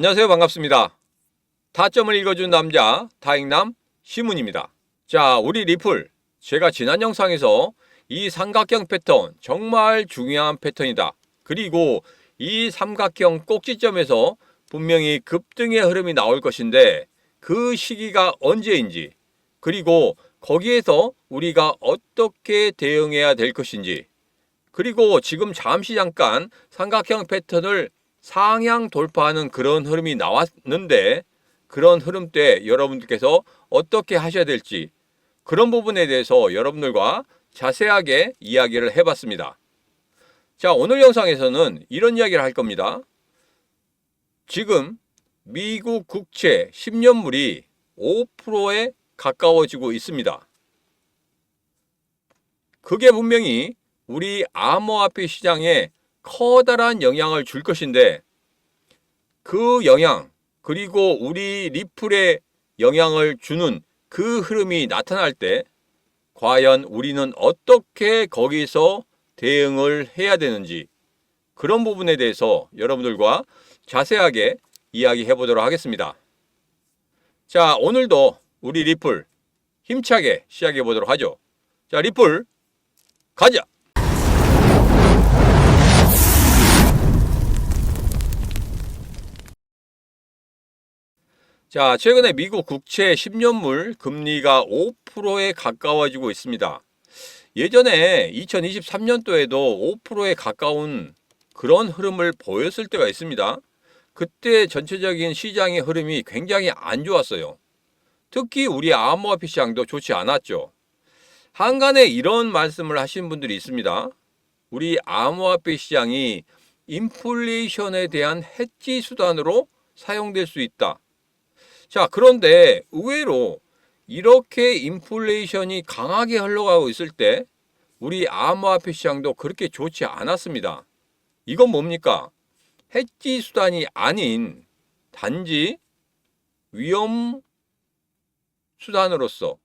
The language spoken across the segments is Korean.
안녕하세요. 반갑습니다. 타점을 읽어준 남자 다익남 시문입니다. 자, 우리 리플. 제가 지난 영상에서 이 삼각형 패턴 정말 중요한 패턴이다. 그리고 이 삼각형 꼭지점에서 분명히 급등의 흐름이 나올 것인데 그 시기가 언제인지 그리고 거기에서 우리가 어떻게 대응해야 될 것인지 그리고 지금 잠시 잠깐 삼각형 패턴을 상향 돌파하는 그런 흐름이 나왔는데 그런 흐름 때 여러분들께서 어떻게 하셔야 될지 그런 부분에 대해서 여러분들과 자세하게 이야기를 해봤습니다. 자, 오늘 영상에서는 이런 이야기를 할 겁니다. 지금 미국 국채 10년물이 5%에 가까워지고 있습니다. 그게 분명히 우리 암호화폐 시장에 커다란 영향을 줄 것인데 그 영향 그리고 우리 리플에 영향을 주는 그 흐름이 나타날 때 과연 우리는 어떻게 거기서 대응을 해야 되는지 그런 부분에 대해서 여러분들과 자세하게 이야기해 보도록 하겠습니다. 자, 오늘도 우리 리플 힘차게 시작해 보도록 하죠. 자, 리플 가자! 자, 최근에 미국 국채 10년물 금리가 5%에 가까워지고 있습니다. 예전에 2023년도에도 5%에 가까운 그런 흐름을 보였을 때가 있습니다. 그때 전체적인 시장의 흐름이 굉장히 안 좋았어요. 특히 우리 암호화폐 시장도 좋지 않았죠. 한간에 이런 말씀을 하신 분들이 있습니다. 우리 암호화폐 시장이 인플레이션에 대한 해지 수단으로 사용될 수 있다. 자, 그런데 의외로 이렇게 인플레이션이 강하게 흘러가고 있을 때 우리 암호화폐 시장도 그렇게 좋지 않았습니다. 이건 뭡니까? 해지 수단이 아닌 단지 위험 수단으로서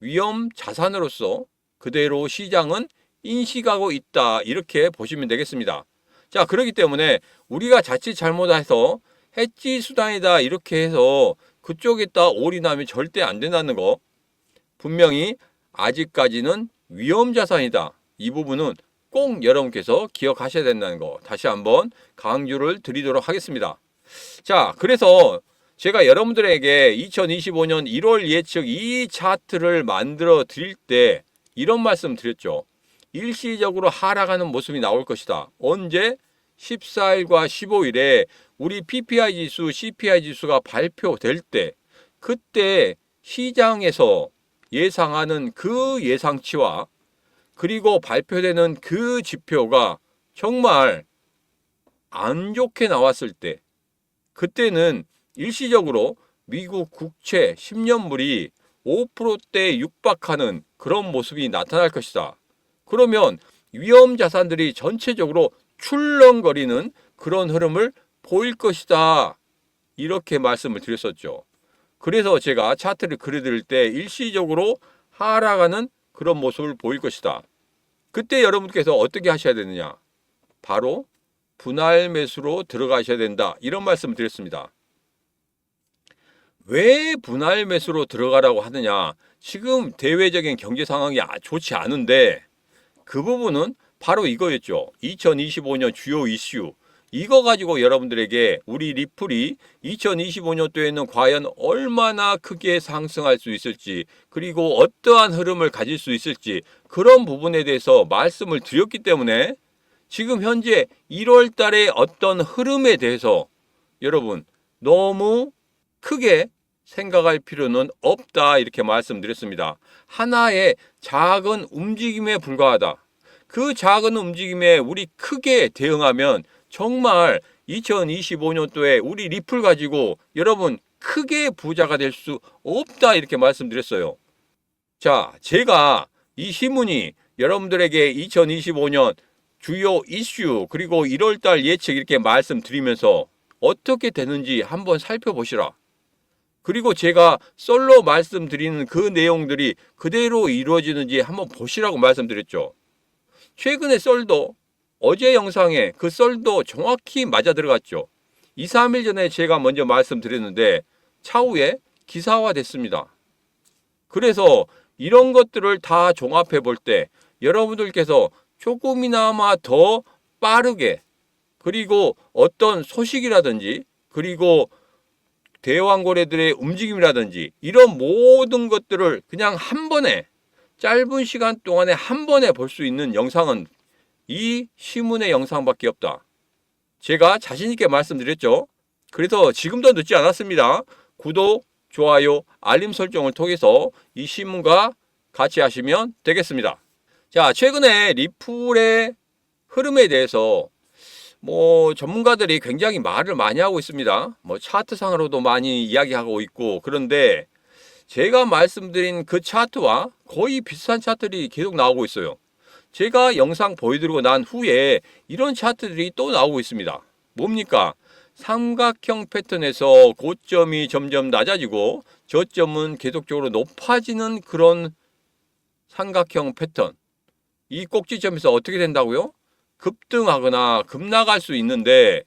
위험 자산으로서 그대로 시장은 인식하고 있다. 이렇게 보시면 되겠습니다. 자, 그렇기 때문에 우리가 자칫 잘못해서 해지 수단이다. 이렇게 해서 그쪽에다 올인하면 절대 안 된다는 거. 분명히 아직까지는 위험 자산이다. 이 부분은 꼭 여러분께서 기억하셔야 된다는 거. 다시 한번 강조를 드리도록 하겠습니다. 자, 그래서 제가 여러분들에게 2025년 1월 예측 이 차트를 만들어 드릴 때 이런 말씀 드렸죠. 일시적으로 하락하는 모습이 나올 것이다. 언제? 14일과 15일에 우리 PPI 지수, CPI 지수가 발표될 때 그때 시장에서 예상하는 그 예상치와 그리고 발표되는 그 지표가 정말 안 좋게 나왔을 때 그때는 일시적으로 미국 국채 10년물이 5%대 육박하는 그런 모습이 나타날 것이다. 그러면 위험 자산들이 전체적으로 출렁거리는 그런 흐름을 보일 것이다. 이렇게 말씀을 드렸었죠. 그래서 제가 차트를 그려드릴 때 일시적으로 하락하는 그런 모습을 보일 것이다. 그때 여러분께서 어떻게 하셔야 되느냐? 바로 분할 매수로 들어가셔야 된다. 이런 말씀을 드렸습니다. 왜 분할 매수로 들어가라고 하느냐? 지금 대외적인 경제 상황이 아- 좋지 않은데 그 부분은 바로 이거였죠. 2025년 주요 이슈. 이거 가지고 여러분들에게 우리 리플이 2025년도에는 과연 얼마나 크게 상승할 수 있을지 그리고 어떠한 흐름을 가질 수 있을지 그런 부분에 대해서 말씀을 드렸기 때문에 지금 현재 1월 달에 어떤 흐름에 대해서 여러분 너무 크게 생각할 필요는 없다 이렇게 말씀드렸습니다. 하나의 작은 움직임에 불과하다. 그 작은 움직임에 우리 크게 대응하면 정말 2025년도에 우리 리플 가지고 여러분 크게 부자가 될 수 없다 이렇게 말씀드렸어요. 자, 제가 이 신문이 여러분들에게 2025년 주요 이슈 그리고 1월 달 예측 이렇게 말씀드리면서 어떻게 되는지 한번 살펴보시라. 그리고 제가 썰로 말씀드리는 그 내용들이 그대로 이루어지는지 한번 보시라고 말씀드렸죠. 최근에 썰도 어제 영상에 그 썰도 정확히 맞아 들어갔죠. 2, 3일 전에 제가 먼저 말씀드렸는데 차후에 기사화 됐습니다. 그래서 이런 것들을 다 종합해 볼 때 여러분들께서 조금이나마 더 빠르게 그리고 어떤 소식이라든지 그리고 대왕고래들의 움직임이라든지 이런 모든 것들을 그냥 한 번에 짧은 시간 동안에 한 번에 볼 수 있는 영상은 이 신문의 영상밖에 없다. 제가 자신있게 말씀드렸죠. 그래서 지금도 늦지 않았습니다. 구독, 좋아요, 알림 설정을 통해서 이 신문과 같이 하시면 되겠습니다. 자, 최근에 리플의 흐름에 대해서 뭐 전문가들이 굉장히 말을 많이 하고 있습니다. 뭐 차트상으로도 많이 이야기하고 있고 그런데 제가 말씀드린 그 차트와 거의 비슷한 차트들이 계속 나오고 있어요. 제가 영상 보여드리고 난 후에 이런 차트들이 또 나오고 있습니다. 뭡니까? 삼각형 패턴에서 고점이 점점 낮아지고 저점은 계속적으로 높아지는 그런 삼각형 패턴. 이 꼭지점에서 어떻게 된다고요? 급등하거나 급락할 수 있는데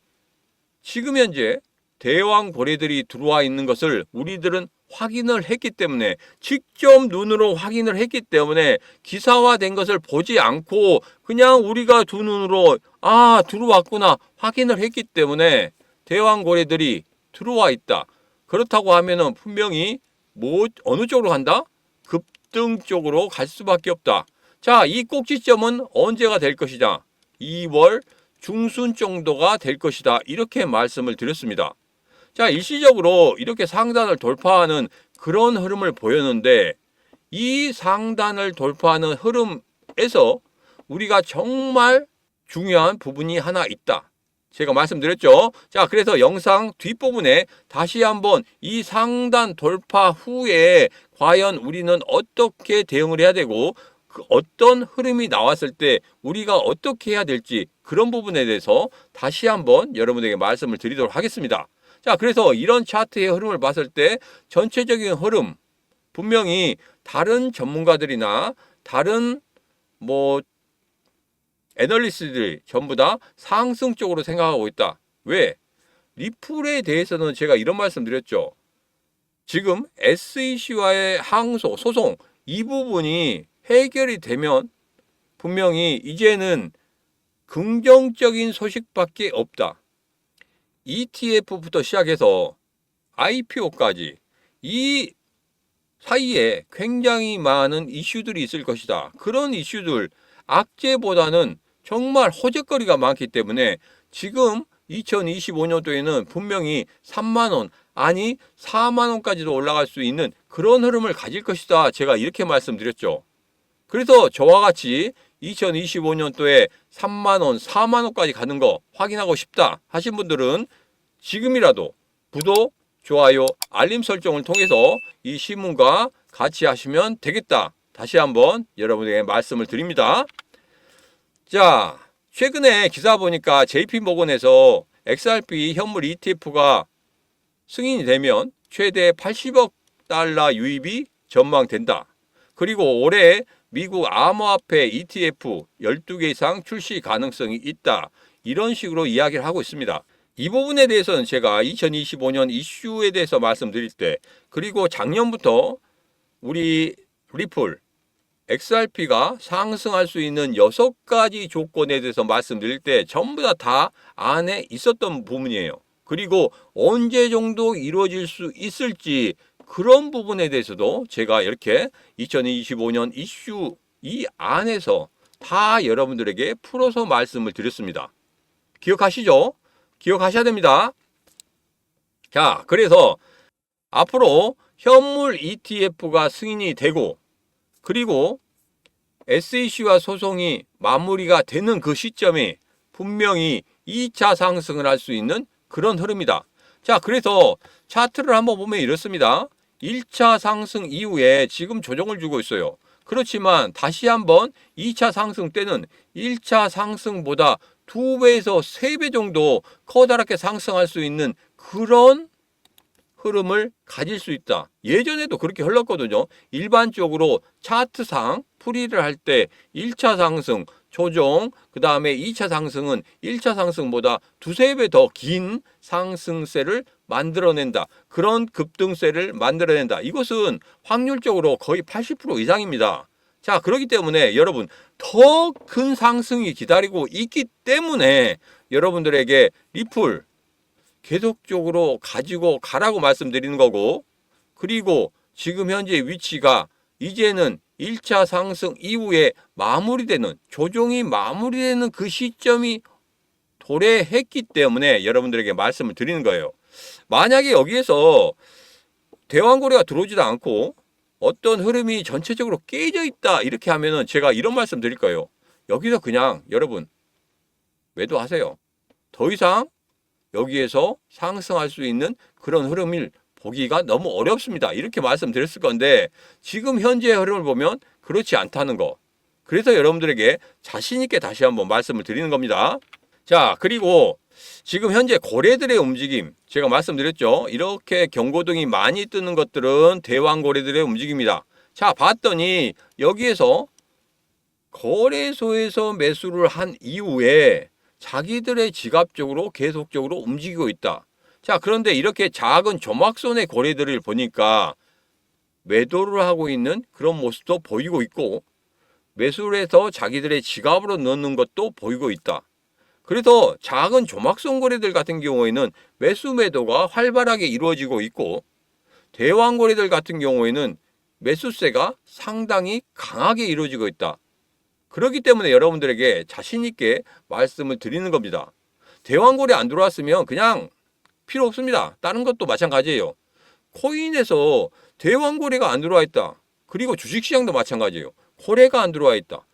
지금 현재 대왕 고래들이 들어와 있는 것을 우리들은 확인을 했기 때문에 직접 눈으로 확인을 했기 때문에 기사화된 것을 보지 않고 그냥 우리가 두 눈으로 아 들어왔구나 확인을 했기 때문에 대왕 고래들이 들어와 있다. 그렇다고 하면은 분명히 뭐 어느 쪽으로 간다? 급등 쪽으로 갈 수밖에 없다. 자, 이 꼭지점은 언제가 될 것이다? 2월 중순 정도가 될 것이다. 이렇게 말씀을 드렸습니다. 자, 일시적으로 이렇게 상단을 돌파하는 그런 흐름을 보였는데 이 상단을 돌파하는 흐름에서 우리가 정말 중요한 부분이 하나 있다. 제가 말씀드렸죠. 자, 그래서 영상 뒷부분에 다시 한번 이 상단 돌파 후에 과연 우리는 어떻게 대응을 해야 되고 그 어떤 흐름이 나왔을 때 우리가 어떻게 해야 될지 그런 부분에 대해서 다시 한번 여러분에게 말씀을 드리도록 하겠습니다. 자, 그래서 이런 차트의 흐름을 봤을 때 전체적인 흐름 분명히 다른 전문가들이나 다른 뭐 애널리스트들이 전부 다 상승 쪽으로 생각하고 있다. 왜? 리플에 대해서는 제가 이런 말씀 드렸죠. 지금 SEC와의 항소, 소송 이 부분이 해결이 되면 분명히 이제는 긍정적인 소식밖에 없다. ETF부터 시작해서 IPO까지 이 사이에 굉장히 많은 이슈들이 있을 것이다. 그런 이슈들 악재보다는 정말 호재거리가 많기 때문에 지금 2025년도에는 분명히 3만 원 아니 4만 원까지도 올라갈 수 있는 그런 흐름을 가질 것이다. 제가 이렇게 말씀드렸죠. 그래서 저와 같이 2025년도에 3만 원, 4만 원까지 가는 거 확인하고 싶다 하신 분들은 지금이라도 구독, 좋아요, 알림 설정을 통해서 이 신문과 같이 하시면 되겠다. 다시 한번 여러분에게 말씀을 드립니다. 자, 최근에 기사 보니까 JP 모건에서 XRP 현물 ETF가 승인이 되면 최대 80억 달러 유입이 전망된다. 그리고 올해 미국 암호화폐 ETF 12개 이상 출시 가능성이 있다. 이런 식으로 이야기를 하고 있습니다. 이 부분에 대해서는 제가 2025년 이슈에 대해서 말씀드릴 때 그리고 작년부터 우리 리플 XRP가 상승할 수 있는 여섯 가지 조건에 대해서 말씀드릴 때 전부 다 다 안에 있었던 부분이에요. 그리고 언제 정도 이루어질 수 있을지 그런 부분에 대해서도 제가 이렇게 2025년 이슈 이 안에서 다 여러분들에게 풀어서 말씀을 드렸습니다. 기억하시죠? 기억하셔야 됩니다. 자, 그래서 앞으로 현물 ETF가 승인이 되고 그리고 SEC와 소송이 마무리가 되는 그 시점에 분명히 2차 상승을 할 수 있는 그런 흐름이다. 자, 그래서 차트를 한번 보면 이렇습니다. 1차 상승 이후에 지금 조정을 주고 있어요. 그렇지만 다시 한번 2차 상승 때는 1차 상승보다 2배에서 3배 정도 커다랗게 상승할 수 있는 그런 흐름을 가질 수 있다. 예전에도 그렇게 흘렀거든요. 일반적으로 차트상 풀이를 할 때 1차 상승, 조정, 그 다음에 2차 상승은 1차 상승보다 두세 배 더 긴 상승세를 만들어낸다. 그런 급등세를 만들어낸다. 이것은 확률적으로 거의 80% 이상입니다. 자, 그렇기 때문에 여러분 더 큰 상승이 기다리고 있기 때문에 여러분들에게 리플 계속적으로 가지고 가라고 말씀드리는 거고 그리고 지금 현재 위치가 이제는 1차 상승 이후에 마무리되는 조정이 마무리되는 그 시점이 도래했기 때문에 여러분들에게 말씀을 드리는 거예요. 만약에 여기에서 대왕고래가 들어오지도 않고 어떤 흐름이 전체적으로 깨져 있다 이렇게 하면은 제가 이런 말씀 드릴 거예요. 여기서 그냥 여러분 매도하세요. 더 이상 여기에서 상승할 수 있는 그런 흐름을 보기가 너무 어렵습니다. 이렇게 말씀드렸을 건데 지금 현재의 흐름을 보면 그렇지 않다는 거. 그래서 여러분들에게 자신 있게 다시 한번 말씀을 드리는 겁니다. 자, 그리고 지금 현재 고래들의 움직임 제가 말씀드렸죠. 이렇게 경고등이 많이 뜨는 것들은 대왕 고래들의 움직임이다. 자, 봤더니 여기에서 거래소에서 매수를 한 이후에 자기들의 지갑 쪽으로 계속적으로 움직이고 있다. 자, 그런데 이렇게 작은 조막손의 고래들을 보니까 매도를 하고 있는 그런 모습도 보이고 있고 매수를 해서 자기들의 지갑으로 넣는 것도 보이고 있다. 그래서 작은 조막손 거래들 같은 경우에는 매수 매도가 활발하게 이루어지고 있고 대왕 거래들 같은 경우에는 매수세가 상당히 강하게 이루어지고 있다. 그렇기 때문에 여러분들에게 자신 있게 말씀을 드리는 겁니다. 대왕 거래 안 들어왔으면 그냥 필요 없습니다. 다른 것도 마찬가지예요. 코인에서 대왕 거래가 안 들어와 있다. 그리고 주식시장도 마찬가지예요. 거래가 안 들어와 있다.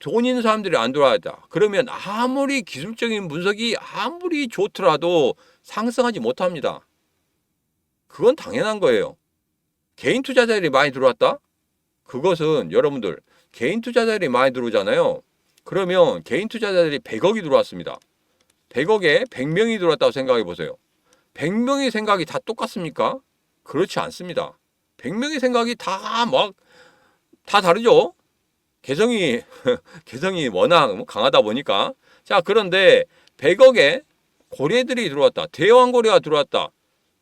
돈 있는 사람들이 안 들어와 있다. 그러면 아무리 기술적인 분석이 아무리 좋더라도 상승하지 못합니다. 그건 당연한 거예요. 개인 투자자들이 많이 들어왔다? 그것은 여러분들 개인 투자자들이 많이 들어오잖아요. 그러면 개인 투자자들이 100억이 들어왔습니다. 100억에 100명이 들어왔다고 생각해 보세요. 100명의 생각이 다 똑같습니까? 그렇지 않습니다. 100명의 생각이 다 막 다 다르죠. 개성이 개성이 워낙 뭐 강하다 보니까 자 그런데 100억에 고래들이 들어왔다. 대왕 고래가 들어왔다.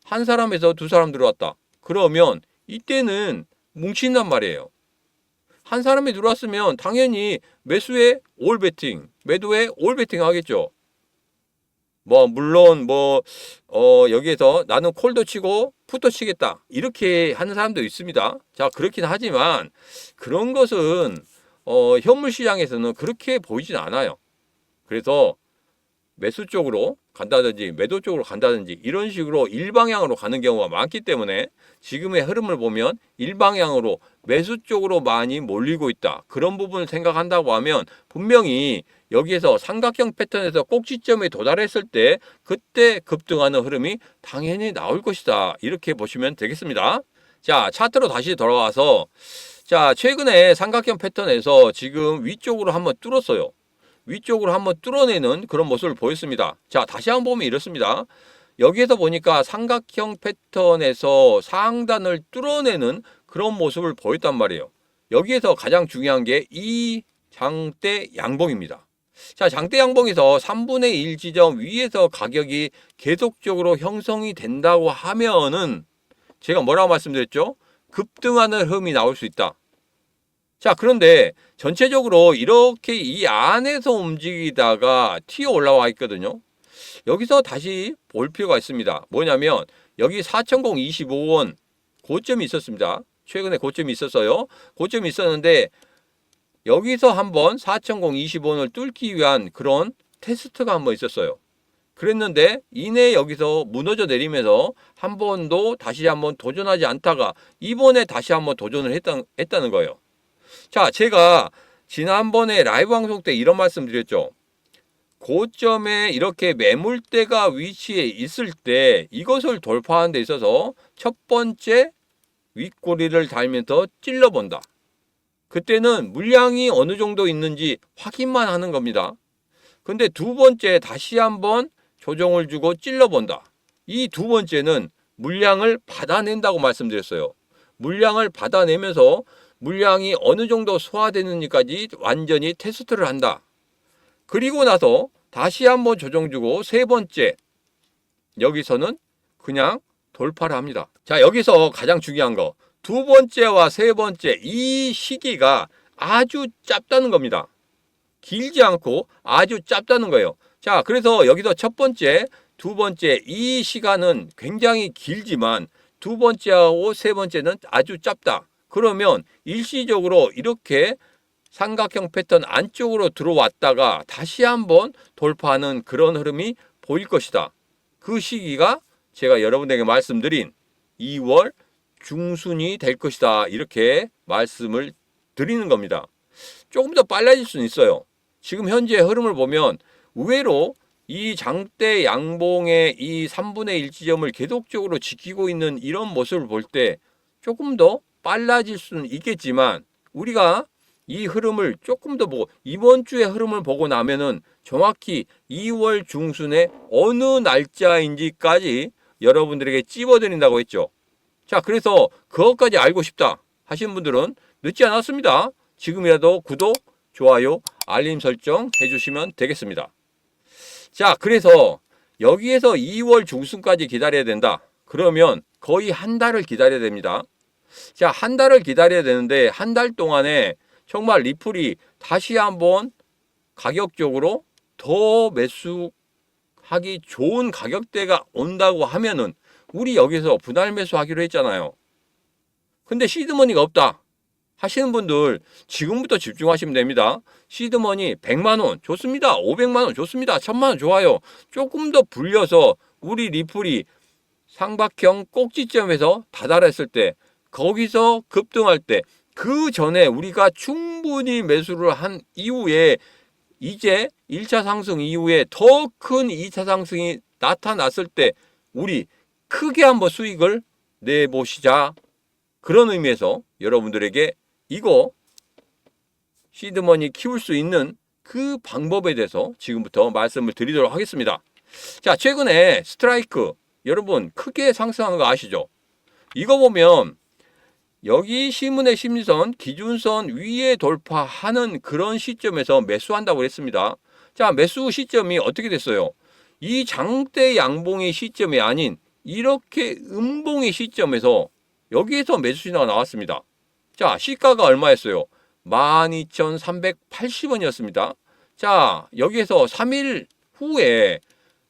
한 사람에서 두 사람 들어왔다. 그러면 이때는 뭉친단 말이에요. 한 사람이 들어왔으면 당연히 매수에 올 베팅, 매도에 올 베팅 하겠죠. 뭐 물론 뭐 어, 여기에서 나는 콜도 치고 풋도 치겠다 이렇게 하는 사람도 있습니다. 자 그렇긴 하지만 그런 것은 어, 현물 시장에서는 그렇게 보이진 않아요. 그래서 매수 쪽으로 간다든지 매도 쪽으로 간다든지 이런 식으로 일방향으로 가는 경우가 많기 때문에 지금의 흐름을 보면 일방향으로 매수 쪽으로 많이 몰리고 있다. 그런 부분을 생각한다고 하면 분명히 여기에서 삼각형 패턴에서 꼭지점에 도달했을 때 그때 급등하는 흐름이 당연히 나올 것이다. 이렇게 보시면 되겠습니다. 자, 차트로 다시 돌아와서 자, 최근에 삼각형 패턴에서 지금 위쪽으로 한번 뚫었어요. 위쪽으로 한번 뚫어내는 그런 모습을 보였습니다. 자, 다시 한번 보면 이렇습니다. 여기에서 보니까 삼각형 패턴에서 상단을 뚫어내는 그런 모습을 보였단 말이에요. 여기에서 가장 중요한 게 이 장대 양봉입니다. 자, 장대 양봉에서 3분의 1 지점 위에서 가격이 계속적으로 형성이 된다고 하면은 제가 뭐라고 말씀드렸죠? 급등하는 흐름이 나올 수 있다. 자, 그런데 전체적으로 이렇게 이 안에서 움직이다가 튀어 올라와 있거든요. 여기서 다시 볼 필요가 있습니다. 뭐냐면 여기 4,025원 고점이 있었습니다. 최근에 고점이 있었어요. 고점이 있었는데 여기서 한번 4,025원을 뚫기 위한 그런 테스트가 한번 있었어요. 그랬는데 이내 여기서 무너져 내리면서 한 번도 다시 한번 도전하지 않다가 이번에 다시 한번 도전을 했다, 했다는 거예요. 자, 제가 지난번에 라이브 방송 때 이런 말씀 드렸죠. 고점에 이렇게 매물대가 위치해 있을 때 이것을 돌파하는 데 있어서 첫 번째 윗꼬리를 달면서 찔러본다. 그때는 물량이 어느 정도 있는지 확인만 하는 겁니다. 근데 두 번째 다시 한번 조정을 주고 찔러본다. 이 두 번째는 물량을 받아낸다고 말씀드렸어요. 물량을 받아내면서 물량이 어느 정도 소화되는지까지 완전히 테스트를 한다. 그리고 나서 다시 한번 조정 주고 세 번째 여기서는 그냥 돌파를 합니다. 자, 여기서 가장 중요한 거. 두 번째와 세 번째 이 시기가 아주 짧다는 겁니다. 길지 않고 아주 짧다는 거예요. 자, 그래서 여기서 첫 번째, 두 번째 이 시간은 굉장히 길지만 두 번째하고 세 번째는 아주 짧다. 그러면 일시적으로 이렇게 삼각형 패턴 안쪽으로 들어왔다가 다시 한번 돌파하는 그런 흐름이 보일 것이다. 그 시기가 제가 여러분에게 말씀드린 2월 중순이 될 것이다. 이렇게 말씀을 드리는 겁니다. 조금 더 빨라질 수는 있어요. 지금 현재 흐름을 보면 의외로 이 장대 양봉의 이 3분의 1 지점을 계속적으로 지키고 있는 이런 모습을 볼 때 조금 더 빨라질 수는 있겠지만 우리가 이 흐름을 조금 더 보고 이번 주의 흐름을 보고 나면은 정확히 2월 중순에 어느 날짜인지까지 여러분들에게 찝어드린다고 했죠. 자, 그래서 그것까지 알고 싶다 하신 분들은 늦지 않았습니다. 지금이라도 구독, 좋아요, 알림 설정 해주시면 되겠습니다. 자, 그래서 여기에서 2월 중순까지 기다려야 된다. 그러면 거의 한 달을 기다려야 됩니다. 자, 한 달을 기다려야 되는데 한 달 동안에 정말 리플이 다시 한번 가격적으로 더 매수하기 좋은 가격대가 온다고 하면은 우리 여기서 분할 매수하기로 했잖아요. 근데 시드머니가 없다. 하시는 분들 지금부터 집중하시면 됩니다. 시드머니 100만 원 좋습니다. 500만 원 좋습니다. 1000만 원 좋아요. 조금 더 불려서 우리 리플이 삼각형 꼭지점에서 다다랐을 때 거기서 급등할 때 그 전에 우리가 충분히 매수를 한 이후에 이제 1차 상승 이후에 더 큰 2차 상승이 나타났을 때 우리 크게 한번 수익을 내보시자. 그런 의미에서 여러분들에게 이거 시드머니 키울 수 있는 그 방법에 대해서 지금부터 말씀을 드리도록 하겠습니다. 자, 최근에 스트라이크 여러분 크게 상승한 거 아시죠? 이거 보면 여기 시문의 심리선 기준선 위에 돌파하는 그런 시점에서 매수한다고 했습니다. 자, 매수 시점이 어떻게 됐어요? 이 장대 양봉의 시점이 아닌 이렇게 음봉의 시점에서 여기에서 매수 신호가 나왔습니다. 자, 시가가 얼마였어요? 12,380원이었습니다. 자, 여기에서 3일 후에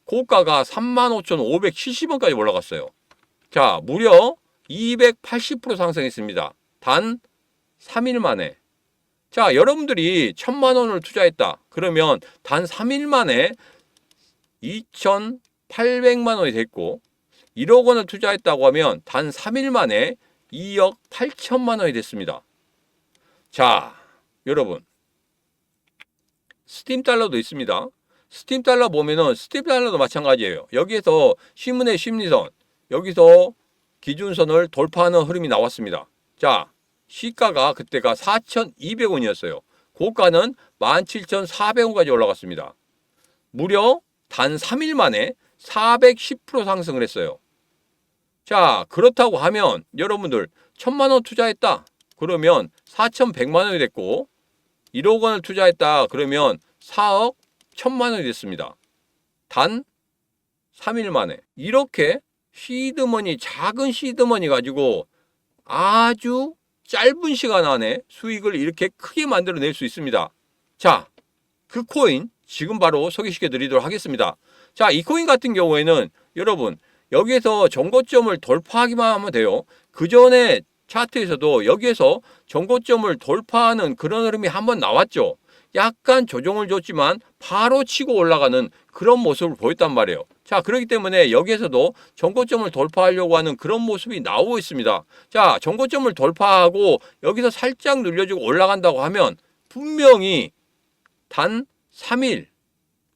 고가가 35,570원까지 올라갔어요. 자, 무려 280% 상승했습니다. 단 3일 만에. 자, 여러분들이 1천만 원을 투자했다. 그러면 단 3일 만에 2,800만 원이 됐고 1억 원을 투자했다고 하면 단 3일 만에 2억 8천만 원이 됐습니다. 자, 여러분. 스팀 달러도 있습니다. 스팀 달러 보면은 스팀 달러도 마찬가지예요. 여기에서 신문의 심리선, 여기서 기준선을 돌파하는 흐름이 나왔습니다. 자, 시가가 그때가 4,200원이었어요. 고가는 17,400원까지 올라갔습니다. 무려 단 3일 만에 410% 상승을 했어요. 자, 그렇다고 하면 여러분들 1천만 원 투자했다. 그러면 4,100만 원이 됐고 1억 원을 투자했다. 그러면 4억 1천만 원이 됐습니다. 단 3일 만에 이렇게 시드머니 작은 시드머니 가지고 아주 짧은 시간 안에 수익을 이렇게 크게 만들어낼 수 있습니다. 자, 그 코인 지금 바로 소개시켜 드리도록 하겠습니다. 자, 이 코인 같은 경우에는 여러분 여기에서 정고점을 돌파하기만 하면 돼요. 그 전에 차트에서도 여기에서 정고점을 돌파하는 그런 흐름이 한번 나왔죠. 약간 조정을 줬지만 바로 치고 올라가는 그런 모습을 보였단 말이에요. 자, 그렇기 때문에 여기에서도 정고점을 돌파하려고 하는 그런 모습이 나오고 있습니다. 자, 정고점을 돌파하고 여기서 살짝 늘려주고 올라간다고 하면 분명히 단 3일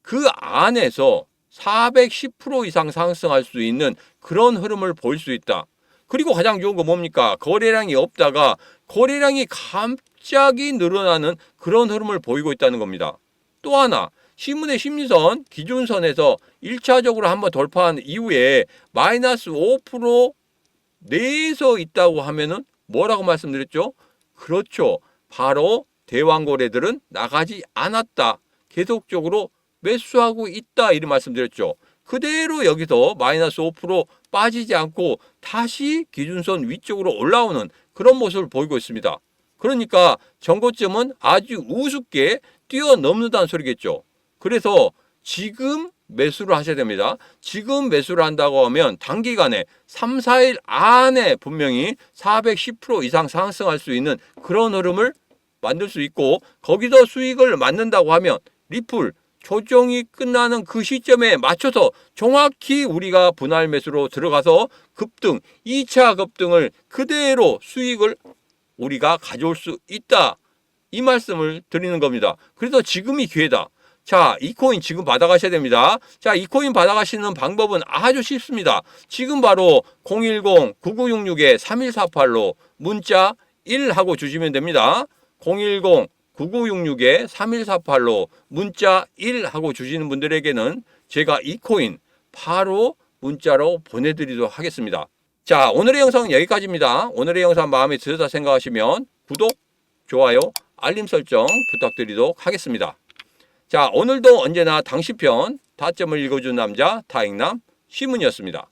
그 안에서 410% 이상 상승할 수 있는 그런 흐름을 볼 수 있다. 그리고 가장 좋은 거 뭡니까? 거래량이 없다가 거래량이 갑자기 늘어나는 그런 흐름을 보이고 있다는 겁니다. 또 하나, 신문의 심리선 기준선에서 1차적으로 한번 돌파한 이후에 마이너스 5% 내에서 있다고 하면은 뭐라고 말씀드렸죠? 그렇죠. 바로 대왕거래들은 나가지 않았다. 계속적으로 매수하고 있다 이런 말씀드렸죠. 그대로 여기서 마이너스 5% 빠지지 않고 다시 기준선 위쪽으로 올라오는 그런 모습을 보이고 있습니다. 그러니까 정고점은 아주 우습게 뛰어넘는다는 소리겠죠. 그래서 지금 매수를 하셔야 됩니다. 지금 매수를 한다고 하면 단기간에 3, 4일 안에 분명히 410% 이상 상승할 수 있는 그런 흐름을 만들 수 있고 거기서 수익을 만든다고 하면 리플 조정이 끝나는 그 시점에 맞춰서 정확히 우리가 분할 매수로 들어가서 급등, 2차 급등을 그대로 수익을 우리가 가져올 수 있다. 이 말씀을 드리는 겁니다. 그래서 지금이 기회다. 자, 이 코인 지금 받아가셔야 됩니다. 자, 이 코인 받아가시는 방법은 아주 쉽습니다. 지금 바로 010-9966-3148로 문자 1 하고 주시면 됩니다. 010-9966-3148로 문자 1 하고 주시는 분들에게는 제가 이 코인 바로 문자로 보내드리도록 하겠습니다. 자, 오늘의 영상은 여기까지입니다. 오늘의 영상 마음에 들었다 생각하시면 구독, 좋아요, 알림 설정 부탁드리도록 하겠습니다. 자, 오늘도 언제나 당시 편 타점을 읽어준 남자 타익남 시문이었습니다.